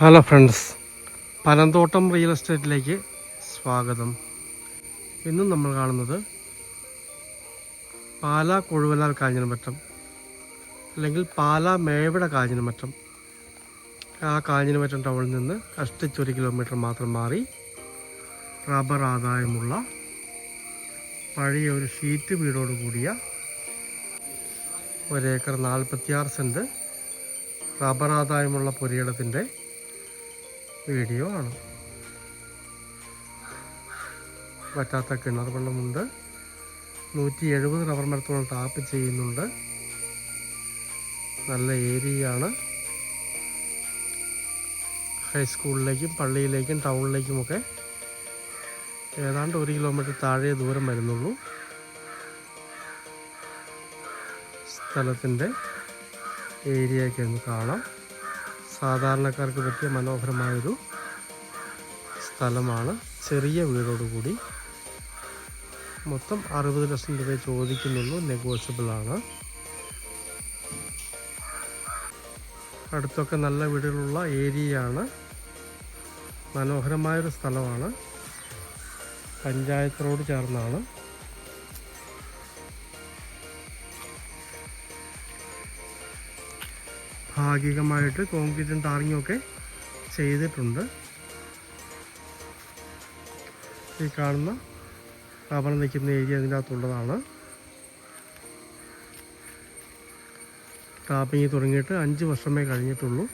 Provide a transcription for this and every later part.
Hello friends Panamthottam real എസ്റ്റേറ്റിലേക്ക് സ്വാഗതം. ഇന്നും നമ്മൾ കാണുന്നത് പാലാ കൊഴുവനാൽ കാഞ്ഞിരമറ്റം അല്ലെങ്കിൽ പാലാ മേവിട കാഞ്ഞിരമറ്റം ആ കാഞ്ഞിരമറ്റം ടൗണിൽ നിന്ന് കഷ്ടിച്ചൊരു കിലോമീറ്റർ മാത്രം മാറി റബ്ബർ ആദായമുള്ള പഴയ ഒരു ഷീറ്റ് വീടോട് കൂടിയ ഒരേക്കർ നാൽപ്പത്തിയാറ് സെന്റ് റബ്ബർ ആദായമുള്ള പുരയിടത്തിന്റെ വീഡിയോ ആണ് വറ്റാത്ത കിണർ വെള്ളമുണ്ട്. നൂറ്റി എഴുപത് റബ്ബർ മരത്തോളം ടാപ്പ് ചെയ്യുന്നുണ്ട്. നല്ല ഏരിയയാണ്. ഹൈസ്കൂളിലേക്കും പള്ളിയിലേക്കും ടൗണിലേക്കുമൊക്കെ ഏതാണ്ട് ഒരു കിലോമീറ്റർ താഴെ ദൂരം വരുന്നുള്ളൂ. സ്ഥലത്തിന്റെ ഏരിയയൊക്കെ ഒന്ന് കാണാം. സാധാരണക്കാർക്ക് പറ്റിയ മനോഹരമായൊരു സ്ഥലമാണ്. ചെറിയ വീടോടുകൂടി മൊത്തം അറുപത് ലക്ഷം രൂപ ചോദിക്കുന്നുള്ളൂ. നെഗോഷ്യബിൾ ആണ് അടുത്തൊക്കെ നല്ല വീടുകളുള്ള ഏരിയയാണ്. മനോഹരമായൊരു സ്ഥലമാണ്. പഞ്ചായത്തിനോട് ചേർന്നാണ്. ഭാഗികമായിട്ട് കോൺക്രീറ്റും ടാറിങ്ങും ഒക്കെ ചെയ്തിട്ടുണ്ട്. ഈ കാണുന്ന റബ്ബർ നിൽക്കുന്ന ഏരിയ അതിന്റെ അകത്തുള്ളതാണ്. ടാപ്പിങ് തുടങ്ങിയിട്ട് അഞ്ച് വർഷമേ കഴിഞ്ഞിട്ടുള്ളൂ.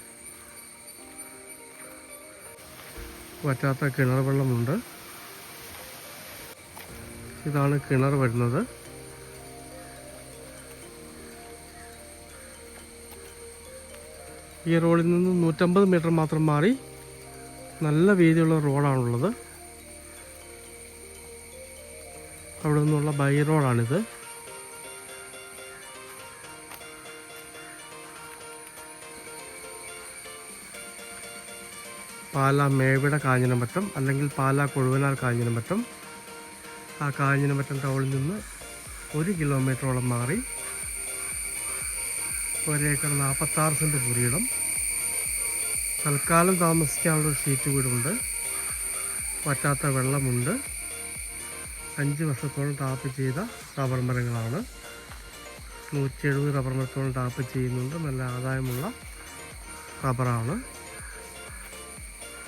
വറ്റാത്ത കിണർ വെള്ളമുണ്ട്. ഇതാണ് കിണർ വരുന്നത്. ഈ റോഡിൽ നിന്ന് നൂറ്റമ്പത് മീറ്റർ മാത്രം മാറി നല്ല വീതിയുള്ള റോഡാണുള്ളത്. അവിടെ നിന്നുള്ള ബൈ റോഡാണിത്. പാല മേവിട കാഞ്ഞിനമറ്റം അല്ലെങ്കിൽ പാല കൊഴുവനാൽ കാഞ്ഞിനമറ്റം ആ കാഞ്ഞിനമറ്റം ടൗണിൽ നിന്ന് ഒരു കിലോമീറ്ററോളം മാറി ഒരേക്കർ നാൽപ്പത്താറ് സെന്റ് പുരിയിടം തൽക്കാലം താമസിക്കാനുള്ള ഷീറ്റ് വീടുണ്ട്. വറ്റാത്ത വെള്ളമുണ്ട്. അഞ്ച് വർഷത്തോളം ടാപ്പ് ചെയ്ത റബ്ബർ മരങ്ങളാണ്. നൂറ്റി എഴുപത് റബ്ബർ മരത്തോളം ടാപ്പ് ചെയ്യുന്നുണ്ട്. നല്ല ആദായമുള്ള റബ്ബറാണ്.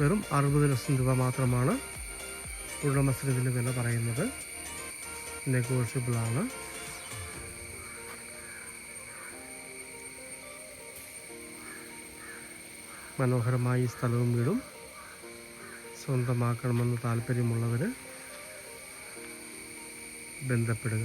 വെറും അറുപത് ലക്ഷം രൂപ മാത്രമാണ് ഉടമസ്ഥന് ഇതിന്റെ വില പറയുന്നത്. നെഗോഷ്യബിളാണ് മനോഹരമായി സ്ഥലവും വീടും സ്വന്തമാക്കണമെന്ന് താല്പര്യമുള്ളവർ ബന്ധപ്പെടുക.